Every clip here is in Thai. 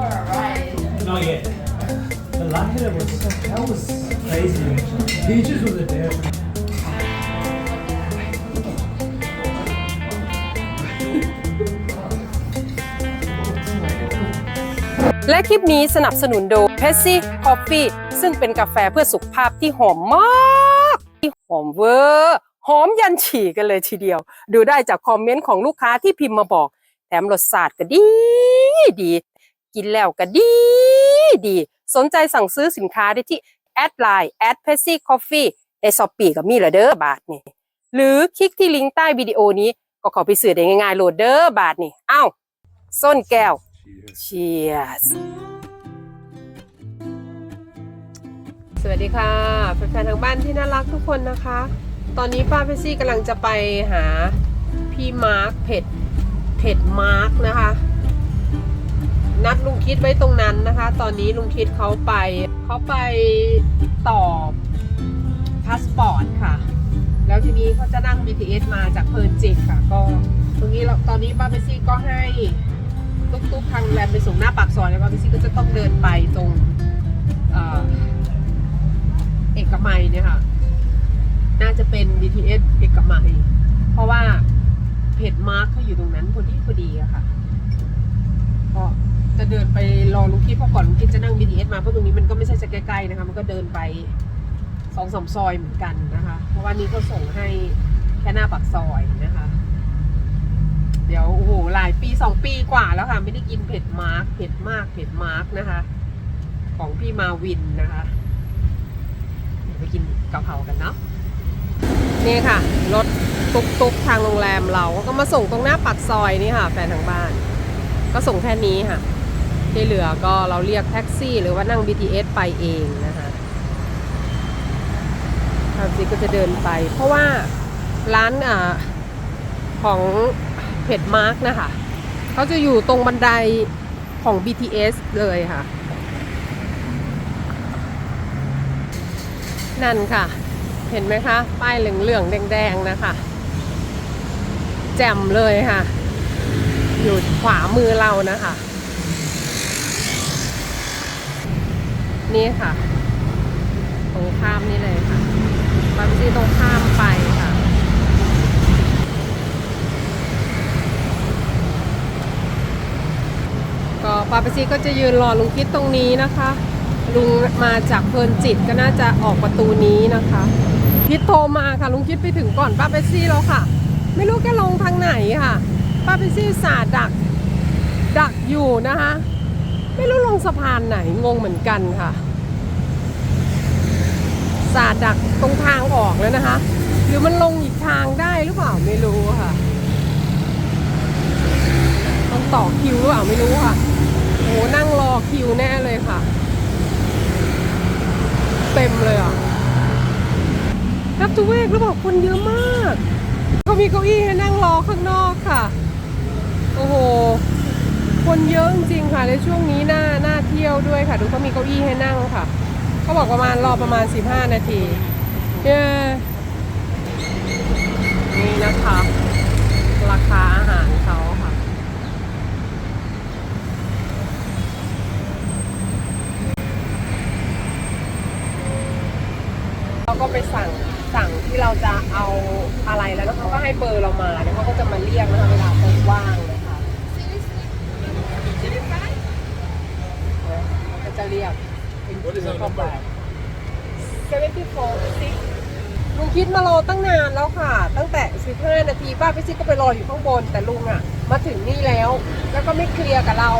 Not yet. The last year was that was crazy. Teachers were there. และคลิปนี้สนับสนุนโดย p e s s y Coffee ซึ่งเป็นกาแฟเพื่อสุขภาพที่หอมมากที่หอมเวอร์หอมยันฉี่กันเลยทีเดียว ดูได้จากคอมเมนต์ของลูกค้าที่พิมพ์มาบอก แถมรสชาติก็ดีดี กินแล้วก็ดีดี สนใจสั่งซื้อสินค้าได้ที่แอดไลน์แอดเพ s ซี่คอฟฟี่ในช้อปปีก็มีละเด้อบาทนี่หรือคลิกที่ลิงก์ใต้วิดีโอนี้ก็เข้าไปซื้อได้ง่ายๆโหลดเด้อบาทนี่อ้าวส้นแก้ว Cheers สวัสดีค่ะแฟนๆทางบ้านที่น่ารักทุกคนนะคะ ตอนนี้ป้าเพชซี่กำลังจะไปหาพี่มาร์คเผ็ดเผ็ดมาร์คนะคะ นัดลุงคิดไว้ตรงนั้นนะคะ ตอนนี้ลุงคิดเขาไปเขาไปต่อพาสปอร์ตค่ะ แล้วทีนี้เขาจะนั่ง BTS มาจากเพลินจิตค่ะ ก็ตรงนี้เราตอนนี้ป้าเพชซี่ก็ให้ตุ๊กๆทางแรมไปส่งหน้าปากซอยแล้วว่าพี่ซิก็จะต้องเดินไปตรงเอเอกมัยเนี่ยค่ะ น่าจะเป็น BTS เอกมัย เพราะว่าเพจมาร์คเขาอยู่ตรงนั้นพอดีพอดีอะค่ะ จะเดินไปรอลุงคิดเพราะก่อนลุงคิดจะนั่ง BTS มาเพราะตรงนี้มันก็ไม่ใช่จะใกล้ๆนะคะ มันก็เดินไปสองสามซอยเหมือนกันนะคะ เพราะว่านี้เขาส่งให้แค่หน้าปากซอยนะคะ เดี๋ยวโอ้โหหลายปีสองปีกว่าแล้วค่ะ ไม่ได้กินเผ็ดมาร์กเผ็ดมากเผ็ดมาร์กนะคะ ของพี่มาวินนะคะเดี๋ยวไปกินกะเพรากันเนาะนี่ค่ะรถตุกตุกทางโรงแรมเราก็มาส่งตรงหน้าปากซอยนี่ค่ะ แฟนทางบ้าน ก็ส่งแค่นี้ค่ะ ที่เหลือก็เราเรียกแท็กซี่ หรือว่านั่ง BTS ไปเองนะคะทางซีก็จะเดินไป เพราะว่าร้านอ่าของเพจมาร์กนะคะเขาจะอยู่ตรงบันไดของ BTS เลยค่ะ นั่นค่ะ เห็นไหมคะ ป้ายเหลืองๆแดง ๆ นะคะ แจ่มเลยค่ะ อยู่ขวามือเรานะคะ นี่ค่ะ ตรงข้ามนี่เลยค่ะบางทีตรงข้ามไปค่ะ ก็ปาปซีก็จะยืนรอลุงคิดตรงนี้นะคะ ลุงมาจากเพลินจิตก็น่าจะออกประตูนี้นะคะคิดโทรมาค่ะลุงคิดไปถึงก่อนป้าเปซี่แล้วค่ะ ไม่รู้แกลงทางไหนค่ะป้าเปซี่สาดักดักอยู่นะคะ ไม่รู้ลงสะพานไหนงงเหมือนกันค่ะสาดดักตรงทางออกแล้วนะคะ หรือมันลงอีกทางได้หรือเปล่าไม่รู้ค่ะต้องต่อคิวหรือเปล่าไม่รู้ค่ะโอ้นั่งรอคิวแน่เลยค่ะ เต็มเลยอะรับทุเวกแล้วบอกคนเยอะมาก เขามีเก้าอี้ให้นั่งรอข้างนอกค่ะ โอ้โห คนเยอะจริงค่ะในช่วงนี้หน้าหน้าเที่ยวด้วยค่ะ ดูเขามีเก้าอี้ให้นั่งค่ะเขาบอกประมาณรอประมาณ 15 นาทีเย้นี่นะคะ ราคาอาหารเขาค่ะเราก็ไปสั่งสั่งที่เราจะเอาอะไรแล้วแล้วเขาก็ให้เบอร์เรามาแล้วเขาก็จะมาเรียกนะคะเวลาเขาว่างนะคะก็ จะเรียกเป็นคิวเข้าไปเซเว่นที่โฟซิลุงคิดมารอตั้งนานแล้วค่ะ ตั้งแต่ 15 นาทีป้าพี่ซิก็ไปรออยู่ข้างบน แต่ลุงอะ มาถึงนี่แล้ว แล้วก็ไม่เคลียร์กับเรา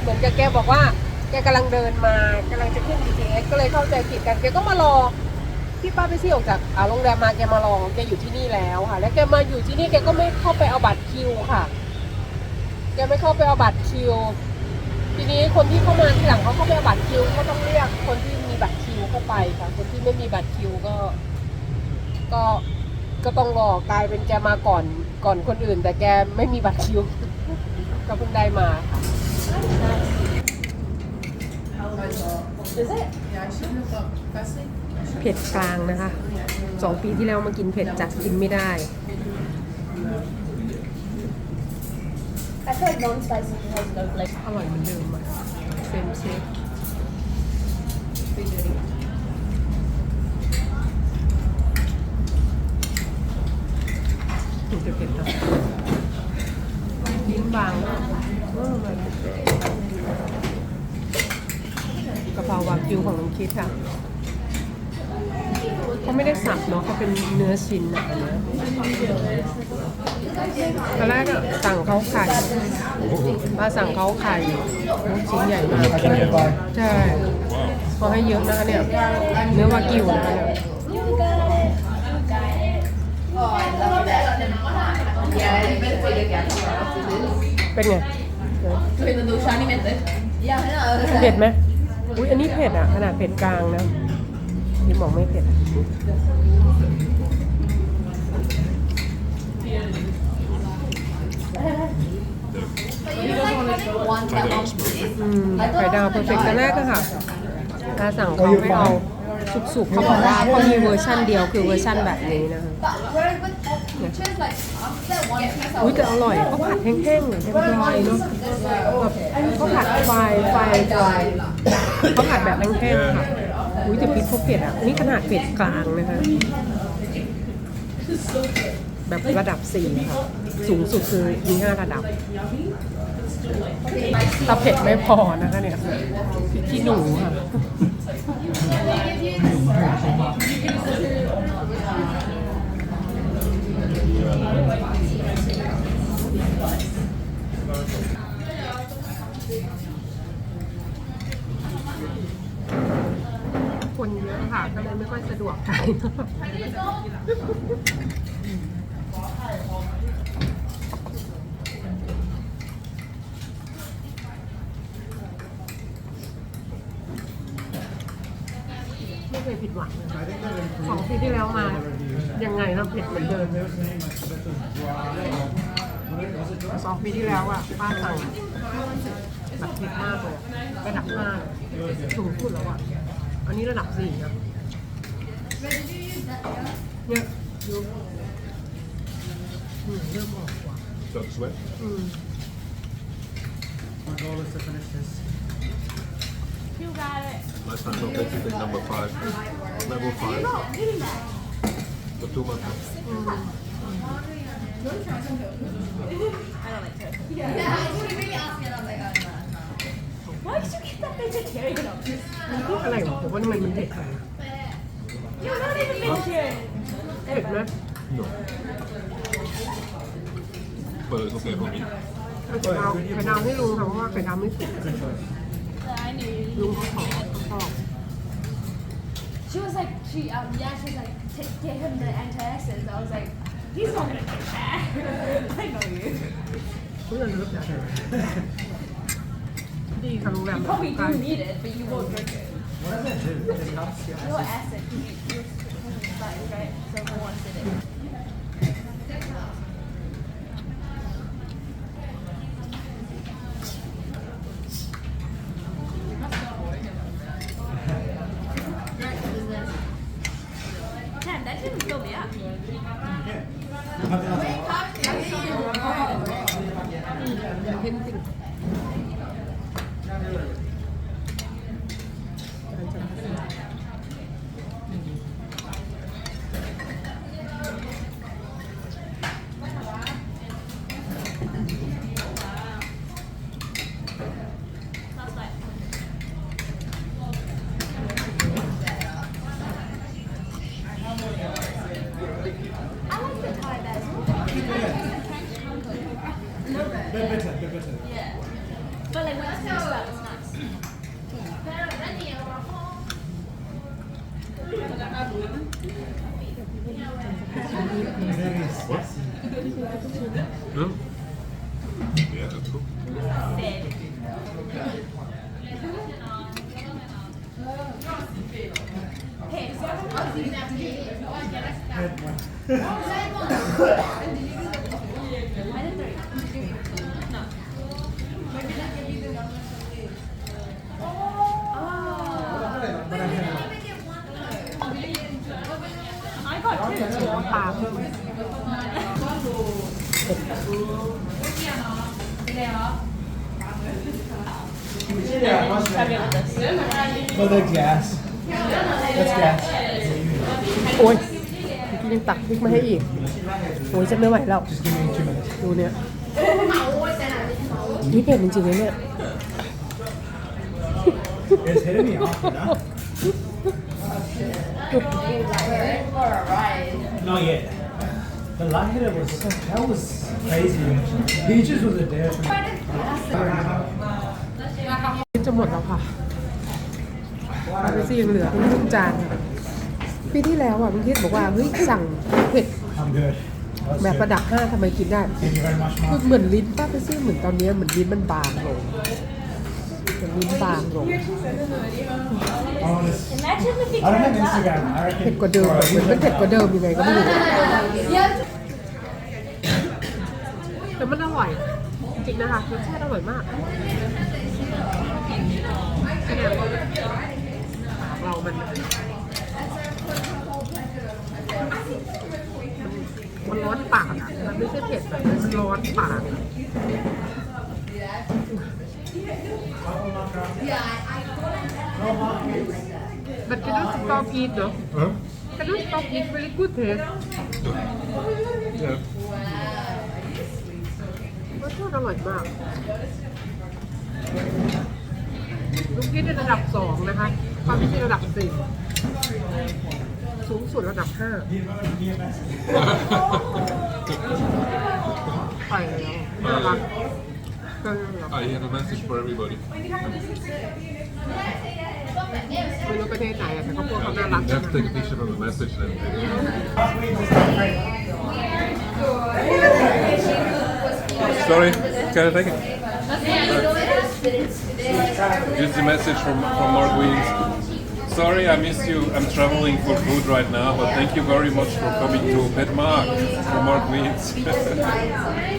เหมือนกับแกบอกว่า แกกำลังเดินมากำลังจะขึ้น BTS ก็เลยเข้าใจผิดกันแกก็มารอที่ป้าไปซี่ออกจากอ่าโรงแรมมาแกมาลองแกอยู่ที่นี่แล้วค่ะ แล้วแกมาอยู่ที่นี่แกก็ไม่เข้าไปเอาบัตรคิวค่ะ แกไม่เข้าไปเอาบัตรคิว ทีนี้คนที่เข้ามาทีหลังเขาเข้าไปเอาบัตรคิวก็ต้องเรียกคนที่มีบัตรคิวเข้าไปค่ะคนที่ไม่มีบัตรคิวก็ ก็ก็ต้องรอกลายเป็นแกมาก่อนก่อนคนอื่น แต่แกไม่มีบัตรคิว ก็เพิ่งได้มาค่ะเผ็ดกลางนะคะสองปีที่แล้วมากินเผ็ดจัดกินไม่ได้ I feel like non-spicy has no flavor. อร่อยเหมือนเดิมอะ same shape ถูกจะเผ็ดนะลิ้นบางมากเออมันกะเพราวากิวของน้องคิดค่ะเขา ไม่ได้สับเนาะเขาเป็นเนื้อชิ้นนะอันเนี้ยตอนแรกอะสั่งเขาไข่มาสั่งเขาไข่ชิ้นใหญ่มาก I can get by. ใช่เขาให้เยอะนะคะเนี่ย เนื้อวากิวนะคะเนี่ยเป็นไงเผ็ดไหมอุ้ยอันนี้เผ็ดอะขนาดเผ็ดกลางนะ นี่บอกไม่เผ็ดอืมไข่ดาวเพอร์เฟกต์ตอนแรกก็ค่ะถ้าสั่งเขาไม่เอาสุกๆเขาบอกว่าเขามีเวอร์ชั่นเดียวคือเวอร์ชั่นแบบนี้นะคะอุ้ยแต่อร่อยเขาผัดแห้งๆเหมือนเป็นพลอยเนาะแบบเขาผัดไฟไฟเขาผัดแบบแห้งๆค่ะ อุ้ยแต่พริกเขาเผ็ดอะ นี่ขนาดเผ็ดกลางนะคะ แบบระดับสี่ค่ะ สูงสุดคือมีห้าระดับถ้าเผ็ดไม่พอนะคะเนี่ยพริกขี้หนูค่ะ คนเยอะค่ะ ก็เลยไม่ค่อยสะดวกใจ ไม่เคยผิดหวังเลยสองปีที่แล้วมา ยังไงนะเผ็ดเหมือนเดิมสองปีที่แล้วอะป้าสั่งแบบเผ็ดมากเลยระดับห้าสูงสุดแล้วอะ อันนี้ระดับสี่นะ เนี่ยดูอืมเริ่มออกกว่า Start to sweat. อืม My goal is to finish this. Last time I'll take you think number five. Level five. For two months. Why did you get that vegetarian on this? อะไรวะผมว่าทำไมมันเผ็ดขนาดนั้ น You're not even vegetarian. เผ็ดไหม No. But it's okay for me. ไข่ดาวไข่ดาวให้ลุงค่ะเพราะว่าไข่ดาวไม่สุก Good choice. I knew. ลุงเขาขอเขาชอบ She was like, she um yeah, she was like, "Take- get him the antacids. I was like, he's not gonna take that. I know you. เพื่อนรู้จักดีค่ะโรงแรม You probably do need it, but you won't drink it. What does it do? It helps you. No acid. You, you, you right? So one did it. 嗯 Yeah, ใส่น้ำปาเบอร์ดอร์แก๊ That's gas โอ้ยพี่ยังตักพริกมาให้อีกโอ้ยจะไม่ไหวแล้วดูเนี่ยนี่เผ็ดจริงๆนะเนี่ย It's hitting me. Not yet. The light hitter was that was crazy. Peaches was a day. จะหมดแล้วค่ะปาเปซี่ยังเหลือครึ่งจานค่ะปีที่แล้วอะลุงคิดบอกว่าเฮ้ยสั่งเผ็ด I'm good. That's แบบ good. ระดับห้าทำไมกินได้ Thank you very much, คือ Mom. เหมือนลิ้นป้าเปซี่เหมือนตอนเนี้ยเหมือนลิ้นมันบางลง มือนลิ้นบางลง Imagine if he I don't have. Instagram. I reckon. เผ็ดกว่าเดิมเหมือนมันเผ็ดกว่าเดิมยังไงก็ไม่รู้ แต่มันอร่อย จริงๆนะคะรสชาติอร่อยมากนี่เรามันมันร้อนปากอะ มันไม่ใช่เผ็ดแบบมันร้อนปากอะ มันเป็นรู้สึกตอกีดเนาะ Huh? เป็นรู้สึกตอกีด very good taste Yeah. รสชาติอร่อยมากลูกกินในระดับสองนะคะความที่ระดับสี่สูงสุดระดับห้าไปแล้วน่ารักก็แบบ I have a message for everybody. ไม่รู้ประเทศไหนอะแต่เขาพูดเขาน่ารัก You have to take a picture of the message and Sorry, can I take it? Here's the message from, from Mark Williams. Sorry, I missed you. I'm traveling for food right now, but thank you very much for coming to Pet Mark from Mark Williams.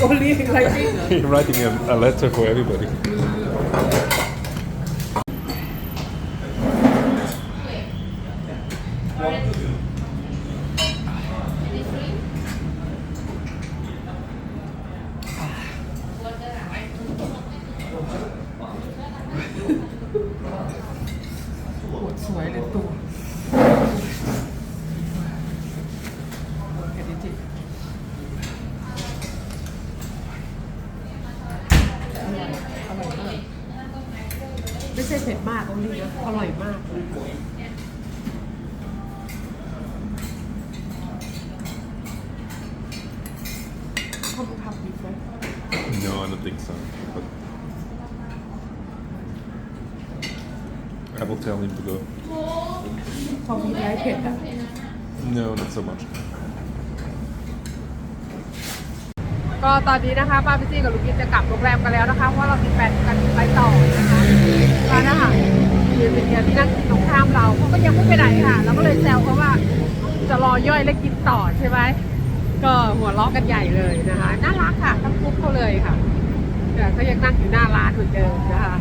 โอลีอะไรพี่ You're writing a, a letter for everybody. ปวดสวยเลยตัวเผ็ดจริงๆอร่อยอร่อยมาก ไม่ ใช่เผ็ดมากโอลีนะอร่อยมากเขาบังคับบีไหม No, I don't think so. But I will tell him to go. พอมีไรเผ็ดอะ No, not so much. ก็ตอนนี้นะคะป้าพิซี่กับลูกกินจะกลับโรงแรมกันแล้วนะคะเพราะเรามีแฟนกันไปต่อนะคะร้านอาหารียที่นั่งกินตรงข้ามเราเขาก็ยังไม่ไปไหนค่ะ เราก็เลยแซวเขาว่าจะรอย่อยและกินต่อใช่ไหมก็หัวเราะกันใหญ่เลยนะคะน่ารักค่ะทั้งคุกเขาเลยค่ะแต่เขายังนั่งอยู่หน้าร้านเหมือนเดิมนะคะ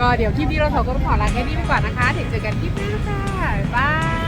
ก็เดี๋ยวคลิปนี้เราสองก็ขอลาแค่นี้ไปก่อนนะคะเดี๋ยวเจอกันคลิปหน้าค่ะบ๊ายบาย